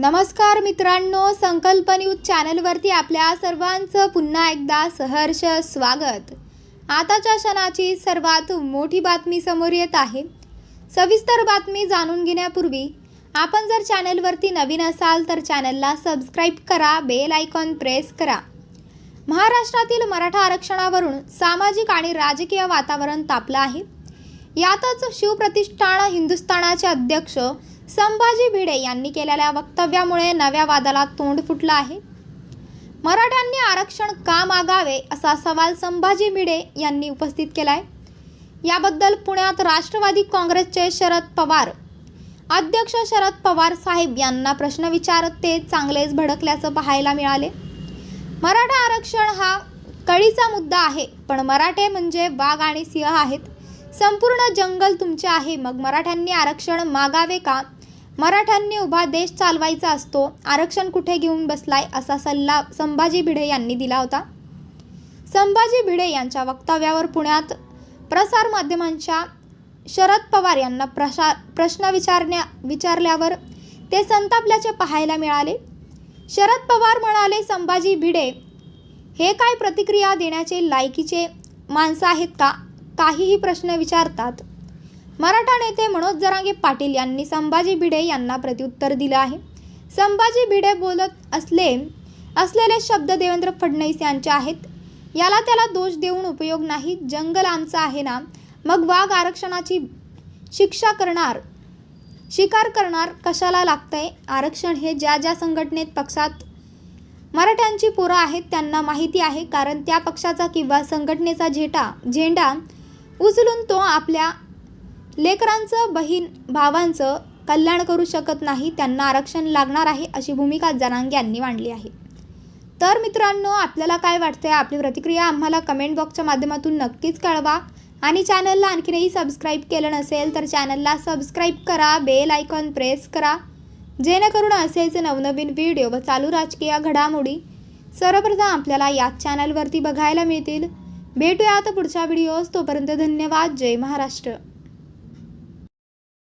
नमस्कार मित्रांनो संकल्प न्यूज चॅनलवरती आपल्या सर्वांचं पुन्हा एकदा सहर्ष स्वागत. आताच्या क्षणाची सर्वात मोठी बातमी समोर येत आहे. सविस्तर बातमी जाणून घेण्यापूर्वी आपण जर चॅनलवरती नवीन असाल तर चॅनलला सबस्क्राईब करा बेल आयकॉन प्रेस करा. महाराष्ट्रातील मराठा आरक्षणावरून सामाजिक आणि राजकीय वातावरण तापलं आहे. यातच शिवप्रतिष्ठान हिंदुस्थानाचे अध्यक्ष संभाजी भिडे यांनी केलेल्या वक्तव्यामुळे नव्या वादाला तोंड फुटलं आहे. मराठ्यांनी आरक्षण का मागावे असा सवाल संभाजी भिडे यांनी उपस्थित केलाय. याबद्दल पुण्यात राष्ट्रवादी काँग्रेसचे शरद पवार अध्यक्ष शरद पवार साहेब यांना प्रश्न विचारत ते चांगलेच भडकल्याचं पाहायला मिळाले. मराठा आरक्षण हा कळीचा मुद्दा आहे पण मराठे म्हणजे वाघ आणि सिंह आहेत. संपूर्ण जंगल तुमचे आहे मग मराठ्यांनी आरक्षण मागावे का? मराठ्यांनी उभा देश चालवायचा असतो. आरक्षण कुठे घेऊन बसलाय असा सल्ला संभाजी भिडे यांनी दिला होता. संभाजी भिडे यांच्या वक्तव्यावर पुण्यात प्रसारमाध्यमांच्या शरद पवार यांना प्रशा प्रश्न विचारण्या विचारल्यावर ते संतापल्याचे पाहायला मिळाले. शरद पवार म्हणाले संभाजी भिडे हे काय प्रतिक्रिया देण्याचे लायकीचे माणसं आहेत का? काहीही प्रश्न विचारतात. मराठा नेते मनोज जरांगे पाटील यांनी संभाजी भिडे यांना प्रत्युत्तर दिलं आहे. संभाजी भिडे बोलत असले असलेले शब्द देवेंद्र फडणवीस यांचे आहेत. याला त्याला दोष देऊन उपयोग नाही. जंगल आमचं आहे ना? मग वाघ आरक्षणाची शिक्षा करणार शिकार करणार कशाला लागतंय? आरक्षण हे ज्या ज्या संघटनेत पक्षात मराठ्यांची पोरं आहेत त्यांना माहिती आहे. कारण त्या पक्षाचा किंवा संघटनेचा झेटा झेंडा उचलून तो आपल्या लेकरांचं बहीण भावांचं कल्याण करू शकत नाही त्यांना आरक्षण लागणार आहे अशी भूमिका जनांगे यांनी मांडली आहे. तर मित्रांनो आपल्याला काय वाटतंय? आपली प्रतिक्रिया आम्हाला कमेंट बॉक्सच्या माध्यमातून नक्कीच कळवा. आणि चॅनलला आणखीनही सबस्क्राईब केलं नसेल तर चॅनलला सबस्क्राईब करा बेल आयकॉन प्रेस करा. जेणेकरून असेच नवनवीन व्हिडिओ व चालू राजकीय घडामोडी सर्वप्रथम आपल्याला याच चॅनलवरती बघायला मिळतील. भेटूयात पुढच्या व्हिडिओज तोपर्यंत धन्यवाद. जय महाराष्ट्र.